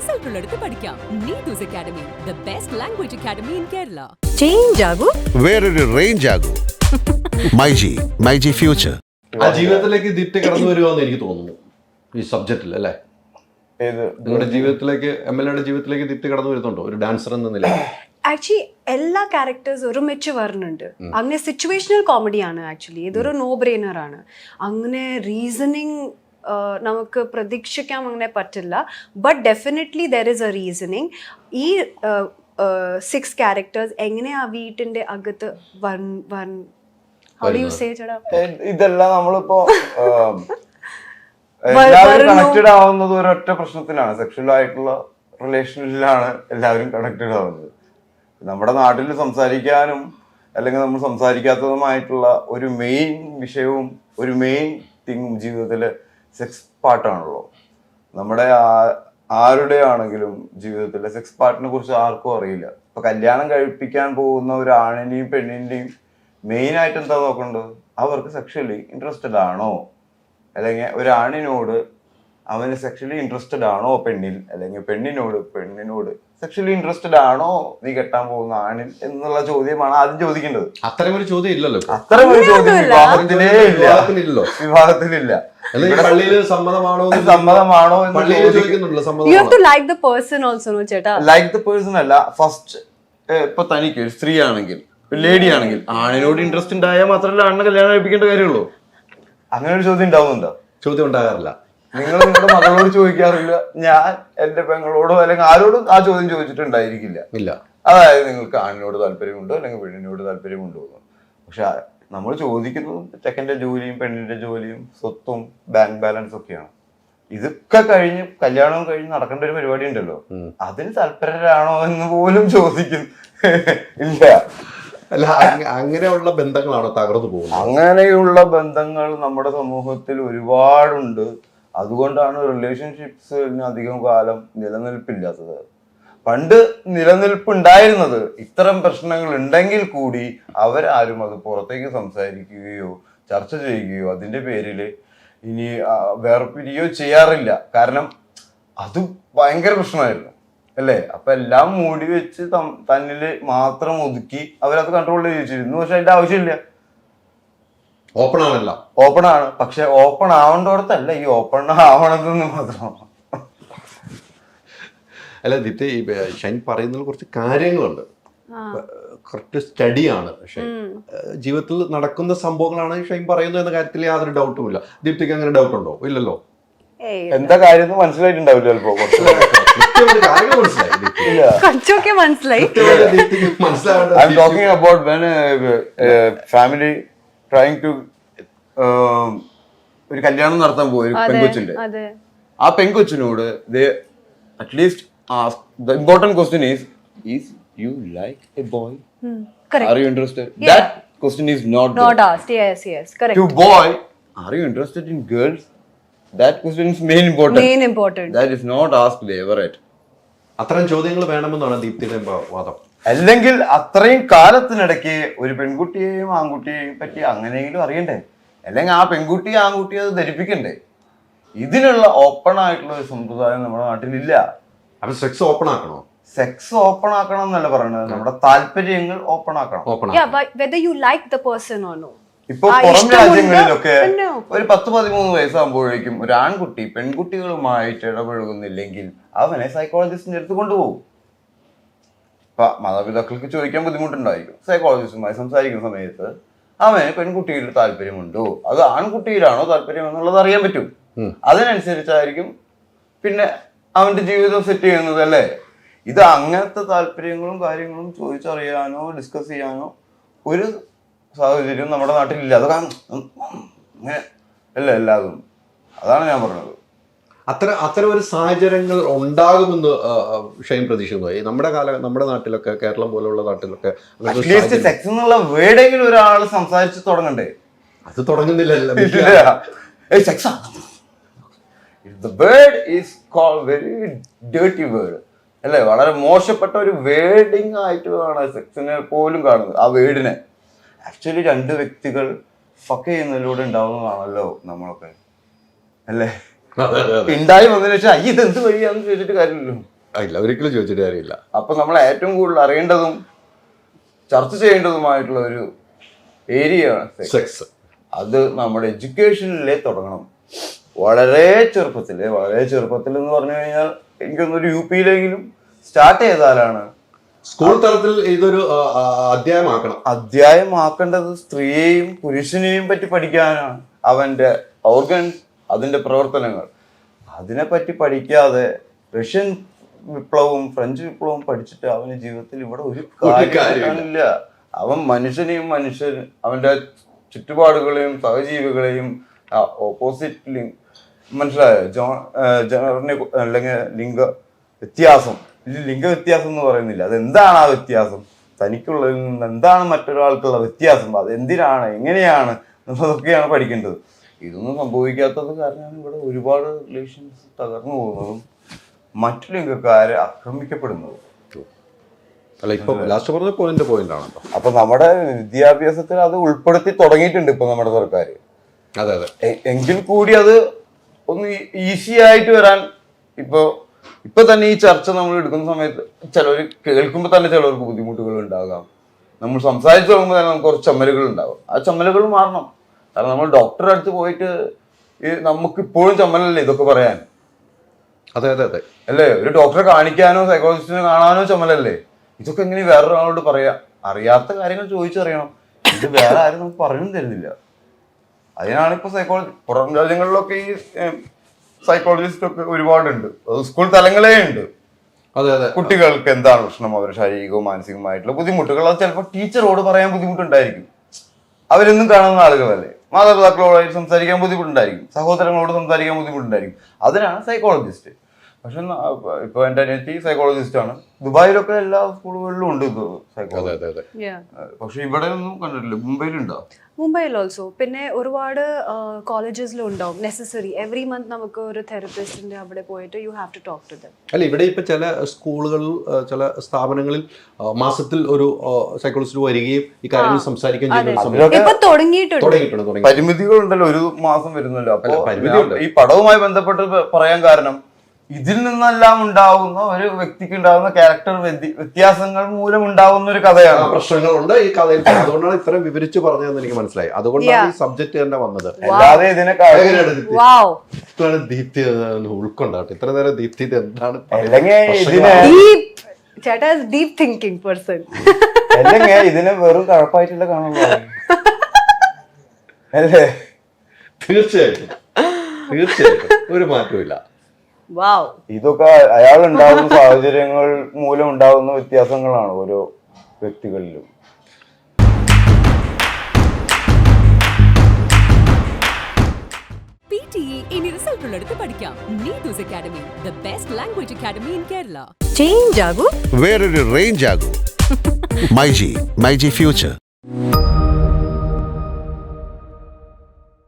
Result ഉള്ളിടത്ത് പഠിക്കാം. Neethu's academy the best language academy in Kerala change ആകൂ. വേറൊരു range ആകൂ. മൈജി മൈജി ഫ്യൂച്ചർ ആ ജീവിതത്തിലേക്ക് ദിറ്റ് കടന്നു വരുവാന്ന് എനിക്ക് തോന്നുന്നു. ഈ സബ്ജക്റ്റിൽ അല്ലേ? ഏത്? നിങ്ങളുടെ ജീവിതത്തിലേക്ക് എം എൽ എയുടെ ജീവിതത്തിലേക്ക് ദിറ്റ് കടന്നു വരുന്നുണ്ടോ? ഒരു ഡാൻസർ എന്ന നിലയിൽ? ആക്ച്വലി എല്ലാ ക്യാരക്ടേഴ്സ് ഒരുമിച്ച് വരുന്നുണ്ട്. അങ്ങനെ സിറ്റുവേഷണൽ കോമഡിയാണ് ആക്ച്വലി ഇതൊരു നോ ബ്രെയിനർ ആണ്. അങ്ങനെ റീസണിങ് നമുക്ക് പ്രതീക്ഷിക്കാൻ അങ്ങനെ പറ്റില്ല. But definitely there is a reasoning ഈ സിക്സ് ക്യാരക്ടേഴ്സ് എങ്ങനെ ആ വീട്ടിന്റെ അകത്ത് one one how do you say ചേട്ടാ ഇതെല്ലാം നമ്മളിപ്പോ എല്ലാവരും. കണക്റ്റഡ് ആവുന്നത് ഒരൊറ്റ പ്രശ്നത്തിലാണ് സെക്ഷൽ ആയിട്ടുള്ള റിലേഷനിലാണ് എല്ലാവരും കണക്റ്റഡ് ആവുന്നത്. നമ്മുടെ നാട്ടിൽ സംസാരിക്കാനും അല്ലെങ്കിൽ നമ്മൾ സംസാരിക്കാത്തതുമായിട്ടുള്ള ഒരു മെയിൻ വിഷയവും ഒരു മെയിൻ തിങ്ങും ജീവിതത്തിലെ സെക്സ് പാർട്ടാണല്ലോ നമ്മുടെ ആരുടെ ആണെങ്കിലും ജീവിതത്തിലെ സെക്സ് പാർട്ടിനെ കുറിച്ച് ആർക്കും അറിയില്ല. ഇപ്പൊ കല്യാണം കഴിപ്പിക്കാൻ പോകുന്ന ഒരു ആണിന്റെയും പെണ്ണിന്റെയും മെയിൻ ആയിട്ട് എന്താ നോക്കേണ്ടത്? അവർക്ക് സെക്ഷലി ഇൻട്രസ്റ്റഡ് ആണോ? അല്ലെങ്കിൽ ഒരു ആണിനോട് അവന് സെക്ഷലി ഇൻട്രസ്റ്റഡ് ആണോ പെണ്ണിൽ? അല്ലെങ്കിൽ പെണ്ണിനോട് പെണ്ണിനോട് സെക്ഷലി ഇൻട്രസ്റ്റഡ് ആണോ നീ കെട്ടാൻ പോകുന്ന ആണിൽ എന്നുള്ള ചോദ്യമാണ് ആദ്യം ചോദിക്കേണ്ടത്. അത്തരം ഒരു ചോദ്യം ഇല്ലല്ലോ ഇപ്പൊ. അത്തരം ഒരു ചോദ്യം വിവാഹത്തിലേ ഇല്ല. വിവാഹത്തിലില്ല. ഈ പള്ളിയിൽ സമ്മതമാണോ സമ്മതമാണോ എന്ന് പള്ളിയിൽ ചോദിക്കും. You have to like the person also no ചേട്ടാ. ലൈക്ക് ദ പേഴ്സൺ അല്ല ഫസ്റ്റ് ഇപ്പൊ തനിക്ക് ഒരു സ്ത്രീ ആണെങ്കിൽ ഒരു ലേഡി ആണെങ്കിൽ ആണിനോട് ഇൻട്രസ്റ്റ് ഉണ്ടായാൽ മാത്രമല്ല ആണിനെ കല്യാണം കഴിപ്പിക്കേണ്ട കാര്യമുള്ളൂ? അങ്ങനെ ഒരു ചോദ്യം ഉണ്ടാവുന്നുണ്ടോ? ചോദ്യം ഉണ്ടാകാറില്ല. നിങ്ങൾ നിങ്ങളുടെ മകളോട് ചോദിക്കാറില്ല. ഞാൻ എന്റെ പെങ്ങളോടോ അല്ലെങ്കിൽ ആരോടും ആ ചോദ്യം ചോദിച്ചിട്ടുണ്ടായിരിക്കില്ല. ഇല്ല. അതായത് നിങ്ങൾക്ക് ആണിനോട് താല്പര്യമുണ്ടോ അല്ലെങ്കിൽ പെണ്ണിനോട് താല്പര്യമുണ്ടോ പക്ഷെ നമ്മൾ ചോദിക്കുന്നത് ചെക്കന്റെ ജോലിയും പെണ്ണിന്റെ ജോലിയും സ്വത്തും ബാങ്ക് ബാലൻസ് ഒക്കെയാണ്. ഇതൊക്കെ കഴിഞ്ഞ് കല്യാണവും കഴിഞ്ഞ് നടക്കേണ്ട ഒരു പരിപാടി ഉണ്ടല്ലോ. അതിന് താല്പര്യരാണോ എന്ന് പോലും ചോദിക്കും. ഇല്ല. അല്ല അങ്ങനെയുള്ള ബന്ധങ്ങളാണോ തകർന്നു പോകുന്നത്? അങ്ങനെയുള്ള ബന്ധങ്ങൾ നമ്മുടെ സമൂഹത്തിൽ ഒരുപാടുണ്ട്. അതുകൊണ്ടാണ് റിലേഷൻഷിപ്സിന് അധികം കാലം നിലനിൽപ്പില്ലാത്തത്. പണ്ട് നിലനിൽപ്പ് ഉണ്ടായിരുന്നത് ഇത്തരം പ്രശ്നങ്ങൾ ഉണ്ടെങ്കിൽ കൂടി അവരാരും അത് പുറത്തേക്ക് സംസാരിക്കുകയോ ചർച്ച ചെയ്യുകയോ അതിന്റെ പേരിൽ ഇനി വേർപിരിയോ ചെയ്യാറില്ല. കാരണം അത് ഭയങ്കര പ്രശ്നമായിരുന്നു. അല്ലേ? അപ്പൊ എല്ലാം മൂടി വെച്ച് തന്നിൽ മാത്രം ഒതുക്കി അവരത് കൺട്രോൾ ചെയ്ത് വെച്ചിരുന്നു പക്ഷെ അതിന്റെ ആവശ്യമില്ല. ഓപ്പൺ ആണല്ല ഓപ്പൺ ആണ്. പക്ഷെ ഓപ്പൺ ആവേണ്ടോടത്തല്ല ഈ ഓപ്പൺ ആവണതെന്ന് മാത്രം. അല്ല ദിപ്തി ഈ ഷൈൻ പറയുന്നതിൽ കുറച്ച് കാര്യങ്ങളുണ്ട്. കറക്റ്റ് സ്റ്റഡിയാണ് ഷൈൻ. ജീവിതത്തിൽ നടക്കുന്ന സംഭവങ്ങളാണ് ഷൈൻ പറയുന്നത് എന്ന കാര്യത്തിൽ യാതൊരു ഡൗട്ടും ഇല്ല. ദീപ്തിക്ക് അങ്ങനെ ഡൗട്ട് ഉണ്ടോ? ഇല്ലല്ലോ. എന്താ കാര്യം എന്ന് മനസ്സിലായിട്ടുണ്ടാവില്ല ചിലപ്പോ കുറച്ച്. കാര്യങ്ങൾ മനസ്സിലായി മനസ്സിലായി. ഫാമിലി ട്രൈങ് ടു ഒരു കല്യാണം നടത്താൻ പോയി ഒരു പെൺകൊച്ചിന്റെ. ആ പെൺകൊച്ചിനോട് at least the important question is is you like a boy correct. Are you interested that question is not not asked. Yes yes correct. To boy are you interested in girls? That question is main important. Main important. That is not asked ever at. അത്തരം ചോദ്യങ്ങൾ വേണമെന്നാണ് ദീപ്തിയുടെ വാദം. അല്ലെങ്കിൽ അത്രയും കാലത്തിനിടയ്ക്ക് ഒരു പെൺകുട്ടിയെയും ആൺകുട്ടിയെയും പറ്റി അങ്ങനെയെങ്കിലും അറിയണ്ടേ? അല്ലെങ്കിൽ ആ പെൺകുട്ടി ആൺകുട്ടിയെ അത് ധരിപ്പിക്കണ്ടേ? ഇതിനുള്ള ഓപ്പൺ ആയിട്ടുള്ള ഒരു സമ്പ്രദായം നമ്മുടെ നാട്ടിലില്ല. അപ്പൊ സെക്സ് ഓപ്പൺ ആക്കണോ? സെക്സ് ഓപ്പൺ ആക്കണം എന്നല്ല പറയുന്നത് നമ്മുടെ താല്പര്യങ്ങൾ ഓപ്പൺ ആക്കണം. Open yeah but whether you like the person or no. ഇപ്പൊ പുറം രാജ്യങ്ങളിലൊക്കെ ഒരു പത്ത് പതിമൂന്ന് വയസ്സാകുമ്പോഴേക്കും ഒരു ആൺകുട്ടി പെൺകുട്ടികളുമായിട്ട് ഇടപഴകുന്നില്ലെങ്കിൽ അവനെ സൈക്കോളജിസ്റ്റിന്റെ അടുത്ത് കൊണ്ടുപോകും. ഇപ്പൊ മാതാപിതാക്കൾക്ക് ചോദിക്കാൻ ബുദ്ധിമുട്ടുണ്ടായിരിക്കും. സൈക്കോളജിസ്റ്റുമായി സംസാരിക്കുന്ന സമയത്ത് അവന് പെൺകുട്ടിയിൽ താല്പര്യമുണ്ടോ? അത് ആൺകുട്ടിയിലാണോ താല്പര്യം എന്നുള്ളത് അറിയാൻ പറ്റും. അതിനനുസരിച്ചായിരിക്കും പിന്നെ അവന്റെ ജീവിതം സെറ്റ് ചെയ്യുന്നത് അല്ലേ? ഇത് അങ്ങനത്തെ താല്പര്യങ്ങളും കാര്യങ്ങളും ചോദിച്ചറിയാനോ ഡിസ്കസ് ചെയ്യാനോ ഒരു സാഹചര്യം നമ്മുടെ നാട്ടിലില്ല. അത് കാരണം അങ്ങനെ അല്ല എല്ലാതും. അതാണ് ഞാൻ പറഞ്ഞത്. അത്തരം അത്തരം ഒരു സാഹചര്യങ്ങൾ ഉണ്ടാകുമെന്ന് ഷെയിം ഷൈൻ പ്രതീക്ഷിക്കുന്നു. ഈ നമ്മുടെ കാല നമ്മുടെ നാട്ടിലൊക്കെ കേരളം പോലുള്ള നാട്ടിലൊക്കെ സെക്സ് എന്നുള്ള വേർഡെങ്കിലും ഒരാൾ സംസാരിച്ച് തുടങ്ങണ്ടേ? അത് തുടങ്ങുന്നില്ല sex the word is call very dirty word അല്ലേ? വളരെ മോശപ്പെട്ട ഒരു വേർഡിങ് ആയിട്ടാണ് സെക്സിനെ പോലും കാണുന്നത് ആ വേർഡിനെ ആക്ച്വലി രണ്ട് വ്യക്തികൾ ഫക്ക് ചെയ്യുന്നതിലൂടെ ഉണ്ടാവുന്നതാണല്ലോ നമ്മളൊക്കെ. അല്ലേ. ഉണ്ടായി വന്നതിന് ശേഷം അയ്യ ഇത് എന്ത് വഴിയാന്ന് ചോദിച്ചിട്ട് കാര്യമില്ലല്ലോ. അല്ല ഇല്ല ഒരിക്കലും ചോദിച്ചിട്ട് കാര്യമില്ല. അപ്പൊ നമ്മൾ ഏറ്റവും കൂടുതൽ അറിയേണ്ടതും ചർച്ച ചെയ്യേണ്ടതുമായിട്ടുള്ള ഒരു ഏരിയ സെക്സ് അത് നമ്മുടെ എഡ്യൂക്കേഷനിലേ തുടങ്ങണം. വളരെ ചെറുപ്പത്തിൽ വളരെ ചെറുപ്പത്തിൽ എന്ന് പറഞ്ഞു കഴിഞ്ഞാൽ എനിക്കൊന്നൊരു യു പിയിലെങ്കിലും സ്റ്റാർട്ട് ചെയ്താലാണ് സ്കൂൾ തലത്തിൽ ഇതൊരു അധ്യായമാക്കണം. അധ്യായമാക്കേണ്ടത് സ്ത്രീയെയും പുരുഷനെയും പറ്റി പഠിക്കാനാണ് അവന്റെ ഓർഗൻസ് അതിന്റെ പ്രവർത്തനങ്ങൾ. അതിനെപ്പറ്റി പഠിക്കാതെ റഷ്യൻ വിപ്ലവവും ഫ്രഞ്ച് വിപ്ലവവും പഠിച്ചിട്ട് അവന് ജീവിതത്തിൽ ഇവിടെ ഒരു കാര്യമില്ല. കാര്യമില്ല അവൻ മനുഷ്യനെയും മനുഷ്യൻ അവന്റെ ചുറ്റുപാടുകളെയും സഹജീവികളെയും ഓപ്പോസിറ്റ് മനസ്സിലായോ? ജോ ജനറിനെ അല്ലെങ്കിൽ ലിംഗ വ്യത്യാസം. ഇതിൽ ലിംഗ വ്യത്യാസം എന്ന് പറയുന്നില്ല. അത് എന്താണ് ആ വ്യത്യാസം? തനിക്കുള്ളതിൽ നിന്ന് എന്താണ് മറ്റൊരാൾക്കുള്ള വ്യത്യാസം? അത് എന്തിനാണ് എങ്ങനെയാണ്? എന്നതൊക്കെയാണ് പഠിക്കേണ്ടത്. ഇതൊന്നും സംഭവിക്കാത്തത് കാരണമാണ് ഇവിടെ ഒരുപാട് റിലേഷൻസ് തകർന്നു പോകുന്നതും മറ്റു ലിംഗക്കാരെ ആക്രമിക്കപ്പെടുന്നതും. അല്ല ഇപ്പൊ ലാസ്റ്റ് പറഞ്ഞ പോയിന്റ് പോയിന്റ് ആണല്ലോ. അപ്പൊ നമ്മുടെ വിദ്യാഭ്യാസത്തിൽ അത് ഉൾപ്പെടുത്തി തുടങ്ങിയിട്ടുണ്ട് ഇപ്പൊ നമ്മുടെ സർക്കാർ. അതെ അതെ. എങ്കിൽ കൂടി അത് ഒന്ന് ഈസി ആയിട്ട് വരാൻ ഇപ്പൊ ഇപ്പൊ തന്നെ ഈ ചർച്ച നമ്മൾ എടുക്കുന്ന സമയത്ത് ചിലവർ കേൾക്കുമ്പോൾ തന്നെ ചിലവർക്ക് ബുദ്ധിമുട്ടുകൾ ഉണ്ടാകാം. നമ്മൾ സംസാരിച്ചു തുടങ്ങുമ്പോൾ തന്നെ നമുക്ക് കുറച്ച് ചമ്മലുകൾ ഉണ്ടാകും. ആ ചമ്മലുകൾ മാറണം. കാരണം നമ്മൾ ഡോക്ടറെ അടുത്ത് പോയിട്ട് ഈ നമുക്ക് ഇപ്പോഴും ചമ്മലല്ലേ ഇതൊക്കെ പറയാൻ? അതെ അതെ അതെ. അല്ലേ? ഒരു ഡോക്ടറെ കാണിക്കാനോ സൈക്കോളജിസ്റ്റിനെ കാണാനോ ചമ്മലല്ലേ? ഇതൊക്കെ എങ്ങനെ വേറൊരാളോട് പറയാ? അറിയാത്ത കാര്യങ്ങൾ ചോദിച്ചറിയണം. ഇത് വേറെ ആരും നമുക്ക് പറഞ്ഞു തരുന്നില്ല. അതിനാണ് ഇപ്പൊ സൈക്കോളജി പുറം രാജ്യങ്ങളിലൊക്കെ ഈ സൈക്കോളജിസ്റ്റ് ഒക്കെ ഒരുപാടുണ്ട്. സ്കൂൾ തലങ്ങളേ ഉണ്ട്. അതെ അതെ. കുട്ടികൾക്ക് എന്താണ് പ്രശ്നം? അവർ ശാരീരികവും മാനസികമായിട്ടുള്ള ബുദ്ധിമുട്ടുകൾ. അത് ചിലപ്പോൾ ടീച്ചറോട് പറയാൻ ബുദ്ധിമുട്ടുണ്ടായിരിക്കും. അവരെന്നും കാണുന്ന ആളുകളല്ലേ? മാതാപിതാക്കളോട് സംസാരിക്കാൻ ബുദ്ധിമുട്ടുണ്ടായിരിക്കും. സഹോദരങ്ങളോട് സംസാരിക്കാൻ ബുദ്ധിമുട്ടുണ്ടായിരിക്കും. അതിനാണ് സൈക്കോളജിസ്റ്റ് പക്ഷെ ഇപ്പൊ എന്റെ അനിയത്തി സൈക്കോളജിസ്റ്റ് ആണ്. ദുബായിലൊക്കെ എല്ലാ സ്കൂളുകളിലും ഉണ്ട് ഇത് സൈക്കോളജി പക്ഷെ ഇവിടെ ഒന്നും കണ്ടിട്ടില്ല. മുംബൈയിലുണ്ടോ മുംബൈയിൽ ഓൾസോ പിന്നെ ഒരുപാട് കോളേജസിലും ഉണ്ടാവും. നെസസറി എവറി മന്ത് നമുക്ക് ഒരു തെറപ്പിസ്റ്റിന്റെ അവിടെ പോയിട്ട് you have to talk to them അല്ല ഇവിടെ ഇപ്പൊ ചില സ്കൂളുകളിൽ ചില സ്ഥാപനങ്ങളിൽ മാസത്തിൽ ഒരു സൈക്കോളജിസ്റ്റ് വരികയും ഈ കാര്യങ്ങൾ സംസാരിക്കുകയും ചെയ്യുന്ന ഒരു ഉണ്ടല്ലോ ഒരു മാസം വരുന്നല്ലോ. അപ്പൊ. ഈ പടവുമായി ബന്ധപ്പെട്ട് പറയാൻ കാരണം ഇതിൽ നിന്നെല്ലാം ഉണ്ടാവുന്ന ഒരു വ്യക്തിക്ക് ഉണ്ടാവുന്ന ക്യാരക്ടർ വ്യത്യാസങ്ങൾ മൂലം ഉണ്ടാവുന്ന ഒരു കഥയാണ്. പ്രശ്നങ്ങളുണ്ട് ഈ കഥയിൽ. അതുകൊണ്ടാണ് ഇത്രയും വിവരിച്ച് പറഞ്ഞതെന്ന് എനിക്ക് മനസ്സിലായി. അതുകൊണ്ടാണ് ഈ സബ്ജക്ട് തന്നെ വന്നത്. അല്ലാതെ ഇതിനെ ദീപ്തി? ഉൾക്കൊണ്ടാട്ടെ ഇത്ര നേരം ദീപ്തി എന്താണ് അല്ലെങ്കിൽ ഇതിനെ പ്രശ്നങ്ങൾ? ഡീപ് തിങ്കിങ് പേഴ്സൺ അല്ലെങ്കിൽ ഇതിനെ വെറും കഴപ്പായിട്ടുള്ള കാണുള്ളൂ. അല്ലേ? തീർച്ചയായിട്ടും. തീർച്ചയായിട്ടും. ഒരു മാറ്റമില്ല ഇതൊക്കെ അയാൾ ഉണ്ടാകുന്ന സാഹചര്യങ്ങൾ മൂലം ഉണ്ടാകുന്ന വ്യത്യാസങ്ങളാണ് ഓരോ വ്യക്തികളിലും. അക്കാഡമി ഇൻ കേരള വേറൊരു റേഞ്ച് ആകൂ. മൈജി മൈജി ഫ്യൂച്ചർ